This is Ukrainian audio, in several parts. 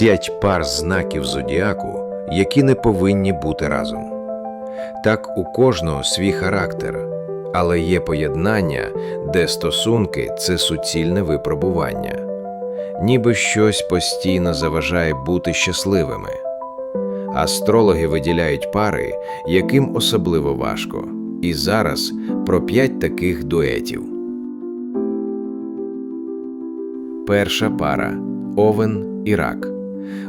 П'ять пар знаків зодіаку, які не повинні бути разом. Так у кожного свій характер, але є поєднання, де стосунки це суцільне випробування, ніби щось постійно заважає бути щасливими. Астрологи виділяють пари, яким особливо важко. І зараз про п'ять таких дуетів. Перша пара Овен і рак.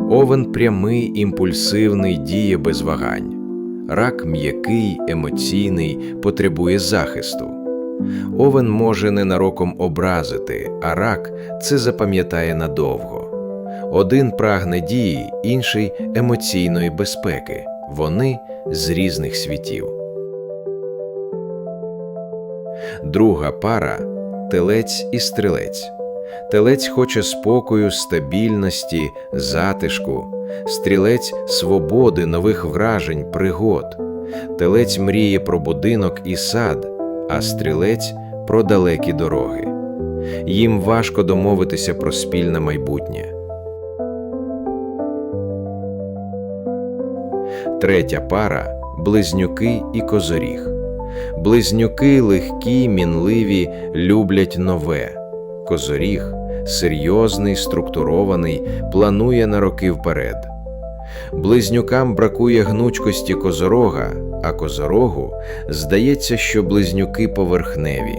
Овен прямий, імпульсивний, діє без вагань. Рак м'який, емоційний, потребує захисту. Овен може ненароком образити, а рак це запам'ятає надовго. Один прагне дії, інший емоційної безпеки. Вони з різних світів. Друга пара телець і стрілець. Телець хоче спокою, стабільності, затишку, стрілець свободи, нових вражень, пригод. Телець мріє про будинок і сад, а стрілець про далекі дороги. Їм важко домовитися про спільне майбутнє. Третя пара близнюки і козоріг. Близнюки легкі, мінливі, люблять нове. Козоріг серйозний, структурований, планує на роки вперед. Близнюкам бракує гнучкості козорога, а козорогу здається, що близнюки поверхневі.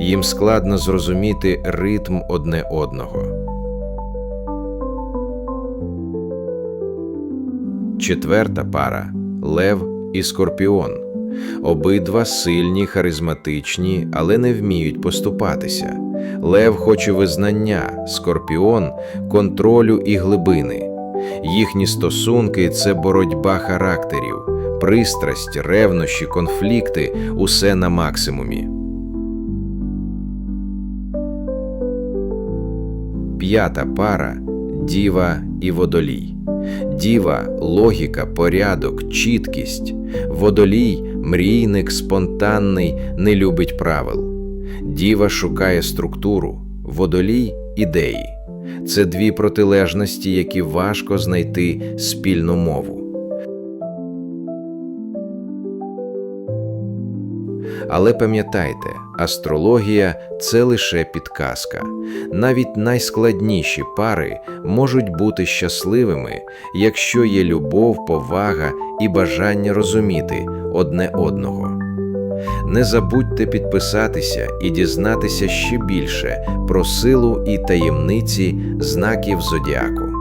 Їм складно зрозуміти ритм одне одного. Четверта пара Лев і Скорпіон. Обидва сильні, харизматичні, але не вміють поступатися. Лев хоче визнання, скорпіон контролю і глибини. Їхні стосунки це боротьба характерів, пристрасть, ревнощі, конфлікти усе на максимумі. П'ята пара Діва і водолій. Діва логіка, порядок, чіткість. Водолій мрійник, спонтанний, не любить правил. Діва шукає структуру, водолій ідеї. Це дві протилежності, які важко знайти спільну мову. Але пам'ятайте, астрологія це лише підказка. Навіть найскладніші пари можуть бути щасливими, якщо є любов, повага і бажання розуміти одне одного. Не забудьте підписатися і дізнатися ще більше про силу і таємниці знаків зодіаку.